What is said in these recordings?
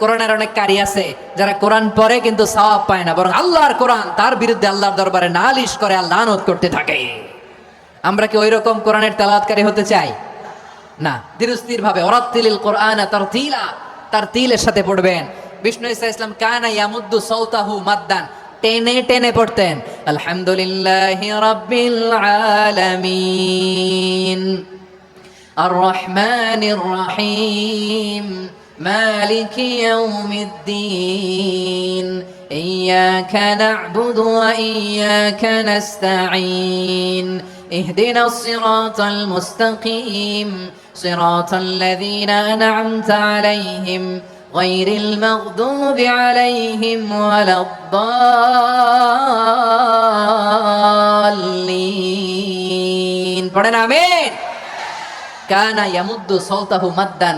কোরআনের অনেক কারি আছে, যারা কোরআন পরে কিন্তু সবাব পায় না, বরং আল্লাহর কোরআন তার বিরুদ্ধে আল্লাহর দরবারে নালিশ করে আল্লাহ আনোদ করতে থাকে। আমরা কি ওই রকম কোরআনের তালাতকারী হতে চাই? না ধীরস্থির ভাবে অরাত্তিল কোরআন তার তিলা তার তিলের সাথে পড়বেন। বিষ্ণু ইসা ইসলাম, কানা ইয়ামুদ্দু সৌতাহু মাদ্দান টেনে টেনে পড়তেন, আলহামদুলিল্লাহ রাব্বিল আলামিন আর রহমানির রহিম مالك يوم الدين إياك نعبد وإياك نستعين اهدنا الصراط المستقيم صراط الذين أنعمت عليهم غير المغضوب عليهم ولا الضالين পড়েন আমিন কানা ইয়ামুদ্দু সাওতাহু মাদ্দান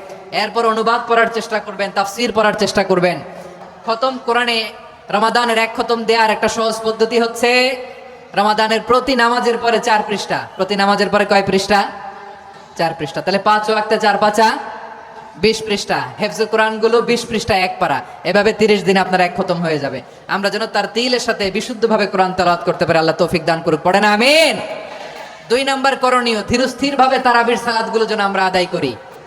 এরপর অনুবাদ পড়ার চেষ্টা করবেন, তাফসির পড়ার চেষ্টা করবেন। খতম কোরআনে রমাদানের এক খতম দেওয়ার একটা সহজ পদ্ধতি হচ্ছে, রমাদানের প্রতি নামাজের পরে চার পৃষ্ঠা। প্রতি নামাজের পরে কয় পৃষ্ঠা? চার পৃষ্ঠা। তাহলে পাঁচ ও একটা চার পাঁচা, বিশ পৃষ্ঠা। হেফজুল কোরআনগুলো বিশ পৃষ্ঠা এক পারা এভাবে তিরিশ দিন আপনার এক খতম হয়ে যাবে। আমরা যেন তার তিলের সাথে বিশুদ্ধভাবে কোরআন তালাত করতে পারি, আল্লাহ তৌফিক দান করুক। পড়ে না, আমিন। দুই নাম্বার করণীয় ধীরস্থির ভাবে তারাবির সালাদগুলো যেন আমরা আদায় করি।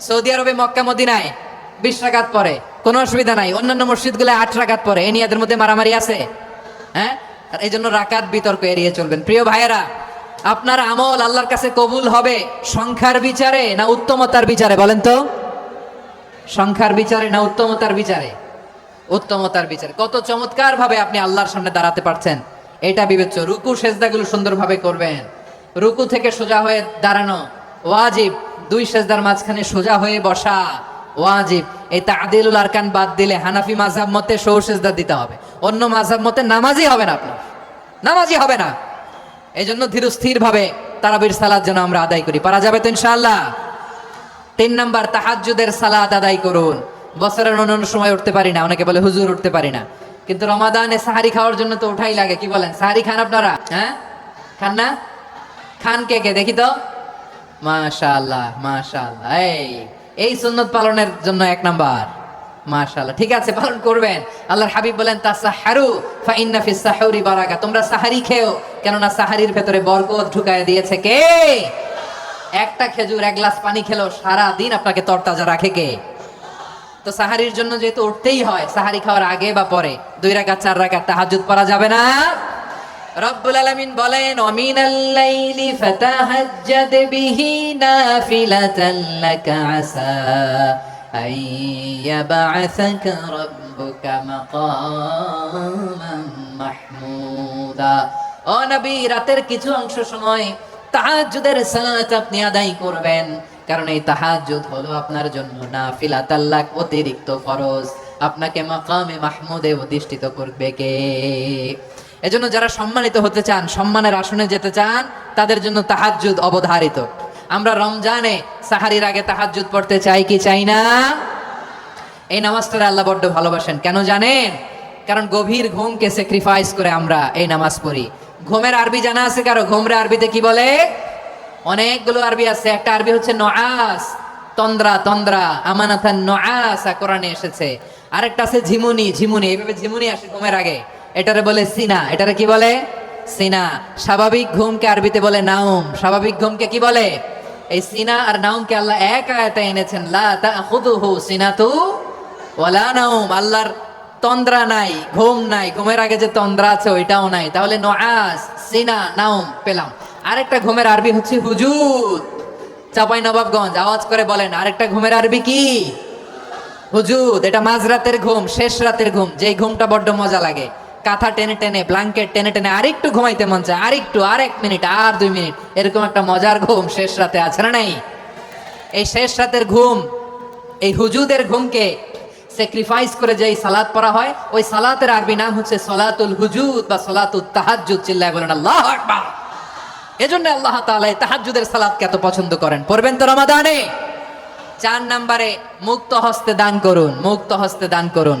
সৌদি আরবে মক্কা, মদিনায় বিশ রাকাত পরে কোনো অসুবিধা নাই। অন্যান্য মসজিদগুলো আট রাকাত পরে এ নিয়ে মধ্যে মারামারি আছে। হ্যাঁ? এই জন্য রাকাত বিতর্ক এড়িয়ে চলবেন। প্রিয় ভাইয়েরা, আপনার আমল আল্লাহর কাছে কবুল হবে সংখ্যার বিচারে না উত্তমতার বিচারে? বলেন তো। সংখ্যার বিচারে না উত্তমতার বিচারে? উত্তমতার বিচারে। কত চমৎকার ভাবে আপনি আল্লাহর সামনে দাঁড়াতে পারছেন। এটা বিবেচ্য। রুকু, সেজদাগুলো সুন্দরভাবে করবেন। রুকু থেকে সোজা হয়ে দাঁড়ানো। ওয়াজিব। দুই সেজদার মাঝখানে সোজা হয়ে বসা ওয়াজিব। এই তাদিলুল আরকান বাদ দিলে হানাফি মাঝহাব মতে সৌ সেজদা দিতে হবে। অন্য মাঝহাব মতে নামাজই হবে না আপনার। নামাজই হবে না। এই জন্য ধীরস্থির ভাবে তারাবির সালাদ যেন আমরা আদায় করি। পারা যাবে তো ইনশাআল্লাহ? তিন নাম্বার, তাহাজ্জুদের সালাত আদায় করুন। বছরের অন্যান্য সময় উঠতে পারি না। অনেকে বলে, হুজুর, উঠতে পারি না। কিন্তু রমাদানে সাহারি খাওয়ার জন্য তো ওঠাই লাগে। কি বলেন? সাহারি খান আপনারা? হ্যাঁ? খান না? খান কে কে? দেখি তো। মাশাআল্লাহ মাশাআল্লাহ। এই এই সুন্নত পালনের জন্য এক নাম্বার। ঠিক আছে, পালন করবেন। আল্লাহর হাবিব বলেন, তাসাহারু ফা ইন্না ফিস বারাকা। তোমরা সাহারি খেও, কেননা সাহারির ভেতরে বরকত ঢুকায় দিয়েছে কে? একটা খেজুর, এক গ্লাস পানি খেলো সারা দিন আপনাকে তরতাজা রাখে কে? তো সাহারির জন্য যেহেতু উঠতেই হয়, সাহারি খাওয়ার আগে বা পরে, দুই রাকাত, চার রাকাত তাহাজ্জুদ পড়া যাবে না। রব্বুল আলামিন বলেন, অমিনাল লাইলি ফাতাহাজ্জাদ বিহি নাফিলাতান লাকা আসা আই ইয়াবআসাকা রাব্বুকা মাকামান মাহমুদা। ও নবী, রাতের কিছু অংশ সময় তাহাজ্জুদের সালাত আপনি আদায় করবেন, কারণ এই তাহাজ্জুদ হলো আপনার জন্য নাফিলা তাল্লাক অতিরিক্ত ফরজ। আপনাকে মাকামে মাহমুদে অধিষ্ঠিত করবে কে? এজন্য যারা সম্মানিত হতে চান, সম্মানের আসনে যেতে চান, তাদের জন্য তাহাজ্জুদ অবধারিত। আমরা রমজানে সাহারির আগে তাহাজ্জুদ পড়তে চাই কি চাই না? এই নামাজটা আল্লাহ বড্ড ভালোবাসেন। কেন জানেন? কারণ গভীর ঘুমকে স্যাক্রিফাইস করে আমরা এই নামাজ পড়ি। ঘুমের আরবি জানা আছে কারও? ঘুমরে আরবিতে কি বলে? অনেকগুলো আরবি আছে। একটা আরবি হচ্ছে নআস তন্দ্রা তন্দ্রা আমানাথান নআস কোরআনে এসেছে। আরেকটা আছে ঝিমুনি ঝিমুনি। এইভাবে ঝিমুনি আসে ঘুমের আগে। এটারে বলে সিনা, এটারে কি বলে? সিনা। স্বাভাবিক ঘুমকে আরবিতে বলে নাউম স্বাভাবিক ঘুমকে কি বলে? এই সিনা আর নাউমকে আল্লাহ এক আয়াতে এনেছেন, লা তাখুদুহু সিনাতু ওয়ালা নাউম আল্লাহর তন্দ্রা নাই, ঘুম নাই। ঘুমের আগে যে তন্দ্রা আছে, ওইটাও নাই। তাহলে নআস সিনা নাউম পেলাম। আরেকটা ঘুমের আরবি হচ্ছে হুজুদ। চাপাই নবাবগঞ্জ, আওয়াজ করে বলেন, আরেকটা ঘুমের আরবি কি? হুজুদ, এটা মাঝরাতের ঘুম, শেষ রাতের ঘুম। যেই ঘুমটা বড্ড মজা লাগে। কাঁথা টেনে টেনে ব্লাঙ্কেট টেনে টেনে, আরেকটু ঘুমাইতে মন চায়, আরেকটু আর এক মিনিট, আর দুই মিনিট। এরকম একটা মজার ঘুম শেষ রাতে আছে না নাই? এই শেষ রাতের ঘুম, এই হুজুদের ঘুমকে স্যাক্রিফাইস করে যে সালাত পড়া হয়, ওই সালাতের আরবি নাম হচ্ছে সলাতুল হুজুদ বা সলাতুল তাহাজ্জুদ, চিল্লায় বলেন, আল্লাহ এজন্য আল্লাহ তাআলা এই তাহাজ্জুদের সালাতকে এত পছন্দ করেন। পড়বেন তো রমাদানে? চার নম্বরে, মুক্ত হস্তে দান করুন, মুক্ত হস্তে দান করুন।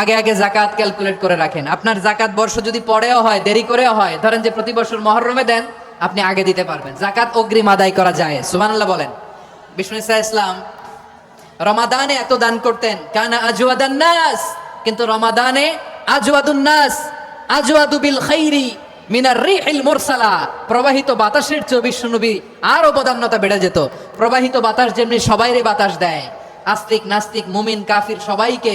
আগে আগে জাকাত ক্যালকুলেট করে রাখেন। আপনার জাকাত বর্ষ যদি পরেও হয়, দেরি করেও হয়, ধরেন যে প্রতি বছর মহরমে দেন, আপনি আগে দিতে পারবেন। জাকাত অগ্রিম আদায় করা যায়। সুবহানাল্লাহ বলেন। বিষ্ণু ইসা ইসলাম, রমাদানে এত দান করতেন, কানা আজওয়াদান নাস, কিন্তু রমাদানে আজওয়াদুন নাস, আজওয়াদু বিল খাইরি মিনার রিহিল মুরসালা, প্রবাহিত বাতাসের চেয়ে বিশ্বনবী আরও বদান্যতা বেড়ে যেত। প্রবাহিত বাতাস যেমনি সবাইরে বাতাস দেয়, আস্তিক নাস্তিক, মুমিন, কাফির সবাইকে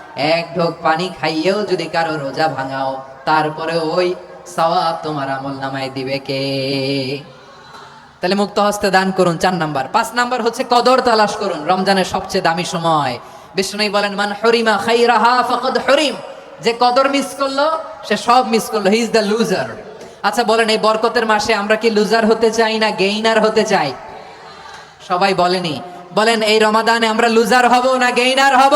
এক ঢোক পানি খাইয়েও যদি কারও রোজা ভাঙাও তারপরে ওই সওয়াব তোমার আমল নামায় দিবে কে? তাহলে মুক্ত হস্তে দান করুন চার নাম্বার। পাঁচ নাম্বার হচ্ছে কদর তালাশ করুন, রমজানের সবচেয়ে দামি সময়। বিষ্ণু বলেন, মান হরিমা খাইরাহা ফাকাদ হরিম। যে কদর মিস করল, সে সব মিস করল। হি ইজ দ্য লুজার আচ্ছা বলেন, এই বরকতের মাসে আমরা কি লুজার হতে চাই না গেইনার হতে চাই? সবাই বলেনি। বলেন, এই রমাদানে আমরা লুজার হব না গেইনার হব?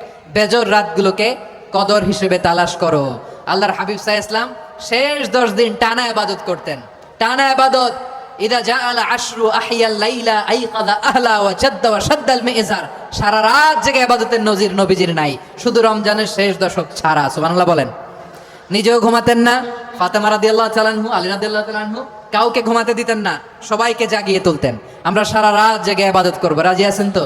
বেজর রাতগুলোকে কদর হিসেবে তালাশ করো। আল্লাহর হাবিব সাহ ইসলাম শেষ দশ দিন টানা ইবাদত করতেন। টানা ইবাদত, ইদা জাআল আশরু আহিয়াল লাইলা আইকাদা আহলা ওয়া জাদ্দা ওয়া শাদ্দাল মিজার। সারা রাত জেগে ইবাদতের নজির নবীজির নাই। শুধু রমজানের শেষ দশক ছাড়া, সুবহানাল্লাহ বলেন। নিজেও ঘুমাতেন না। ফাতেমা রাদিয়াল্লাহু তাআলাহু আলী রাদিয়াল্লাহু তাআলাহু কাউকে ঘুমাতে দিতেন না, সবাইকে জাগিয়ে তুলতেন। আমরা সারা রাত জেগে আবাদত করব। রাজি আছেন তো?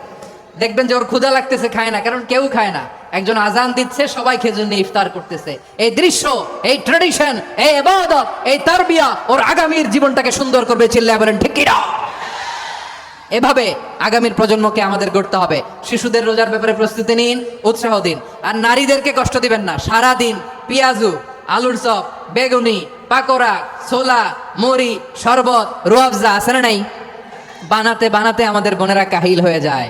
দেখবেন যে ওর ক্ষুধা লাগতেছে, খায় না। কারণ কেউ খায় না। একজন আজান দিচ্ছে, সবাই খেজুর নিয়ে ইফতার করতেছে। এই দৃশ্য, এই ট্রেডিশন এই এবাদত এই তারবিয়া ওর আগামীর জীবনটাকে সুন্দর করবে চিল্লা বলেন, ঠিক কিনা? এভাবে আগামীর প্রজন্মকে আমাদের গড়তে হবে। শিশুদের রোজার ব্যাপারে প্রস্তুতি নিন, উৎসাহ দিন। আর নারীদেরকে কষ্ট দিবেন না। সারা দিন পেঁয়াজু, আলুর চপ, বেগুনি, পাকোড়া, ছোলা, মুড়ি, শরবত রুয়াবজা আছে না নাই? বানাতে বানাতে আমাদের বোনেরা কাহিল হয়ে যায়।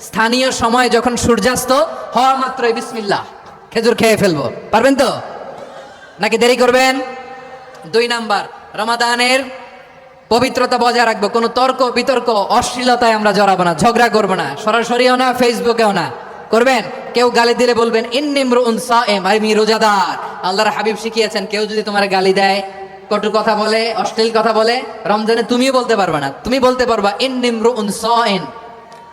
স্থানীয় সময় যখন সূর্যাস্ত, হওয়া মাত্রই বিসমিল্লাহ, খেজুর খেয়ে ফেলব। পারবেন তো? নাকি দেরি করবেন? দুই নাম্বার, রমাদানের পবিত্রতা বজায় রাখব, কোনো তর্ক, বিতর্ক, অশ্লীলতায় আমরা জড়াবো না, ঝগড়া করব না, সরাসরিও না, ফেসবুকেও না। করবেন? কেউ গালি দিলে বলবেন আমি রোজাদার। আল্লাহর হাবিব শিখিয়েছেন, কেউ যদি তোমার গালি দেয়, কটু কথা বলে, অশ্লীল কথা বলে, রমজানে তুমিও বলতে পারবে না। তুমি বলতে পারবা ইন্নিমরু উনসাইন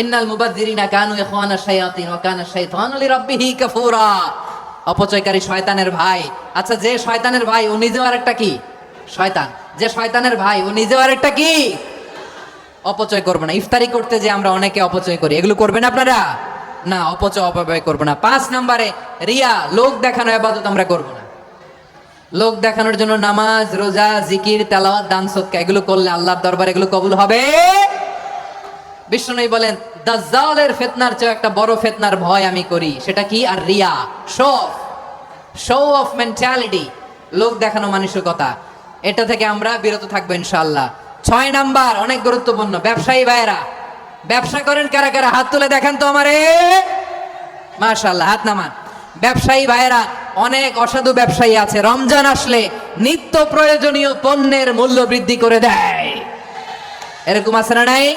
ইন্নাল কানু ইখওয়ানা শায়াতিন ওয়া কানা শাইতানু লিরাব্বিহি কাফুরা। অপচয়কারী শয়তানের ভাই। আচ্ছা যে শয়তানের ভাই, ও নিজেও আরেকটা কি? শয়তান। যে শয়তানের ভাই, ও নিজেও আরেকটা কি? অপচয় করব না। ইফতারি করতে যে আমরা অনেকে অপচয় করি। এগুলো করবেন আপনারা? না, অপচয়, অপব্যয় করব না। পাঁচ নম্বরে, রিয়া, লোক দেখানো আবাদত আমরা করব না। লোক দেখানোর জন্য নামাজ, রোজা, জিকির, তেলাওয়াত, দান, সৎকা, এগুলো করলে আল্লাহর দরবার এগুলো কবুল হবে? বিষ্ণু বলেন, দাজ্জালের ফেতনার চেয়ে একটা বড় ফেতনার ভয় আমি করি। সেটা কি? আর রিয়া। শো শো অফ মেন্টালিটি লোক দেখানো মানসিকতা। এটা থেকে আমরা বিরত থাকব ইনশাআল্লাহ। ছয় নাম্বার, অনেক গুরুত্বপূর্ণ। ব্যবসায়ী ভাইয়েরা, ব্যবসা করেন কারা কারা? হাত তুলে দেখেন তো আমারে। মাশাআল্লাহ, হাত নামান। ব্যবসায়ী ভাইয়েরা, অনেক অসাধু ব্যবসায়ী আছে। রমজান আসলে নিত্য প্রয়োজনীয় পণ্যের মূল্য বৃদ্ধি করে দেয়। এরকম আছে না নাই?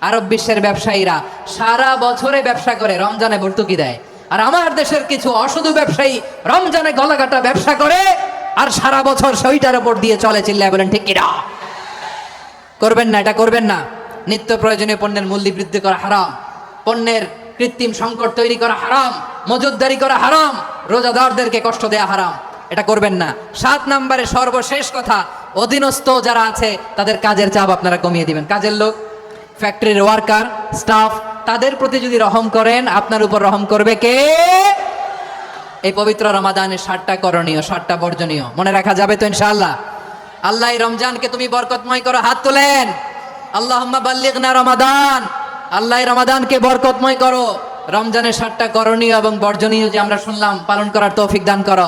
আরব বিশ্বের ব্যবসায়ীরা সারা বছরে ব্যবসা করে, রমজানে ভর্তুকি দেয়। আর আমার দেশের কিছু অসাধু ব্যবসায়ী রমজানে গলাকাটা ব্যবসা করে, আর সারা বছর সইটার ওপর দিয়ে চলে চিল্লায় বলেন, ঠিক কিনা? করবেন না, এটা করবেন না। নিত্য প্রয়োজনীয় পণ্যের মূল্য বৃদ্ধি করা হারাম। পণ্যের কৃত্রিম সংকট তৈরি করা হারাম। মজুদদারি করা হারাম। রোজাদারদেরকে কষ্ট দেয়া হারাম। এটা করবেন না। সাত নম্বরে সর্বশেষ কথা, অধীনস্থ যারা আছে, তাদের কাজের চাপ আপনারা কমিয়ে দিবেন। কাজের লোক ফ্যাক্টরির ওয়ার্কার স্টাফ তাদের প্রতি যদি রহম করেন, আপনার উপর রহম করবে কে? এই পবিত্র রমাদানের ষাটটা করণীয় ষাটটা বর্জনীয়। মনে রাখা যাবে তো ইনশাআল্লাহ? আল্লাহ রমজানকে তুমি বরকতময় করো, হাত তোলেন। আল্লাহ বাল্লিগনা রমাদান। আল্লাহ রমাদানকে বরকতময় করো। রমজানের ষাটটা করণীয় এবং বর্জনীয় যে আমরা শুনলাম, পালন করার তৌফিক দান করো।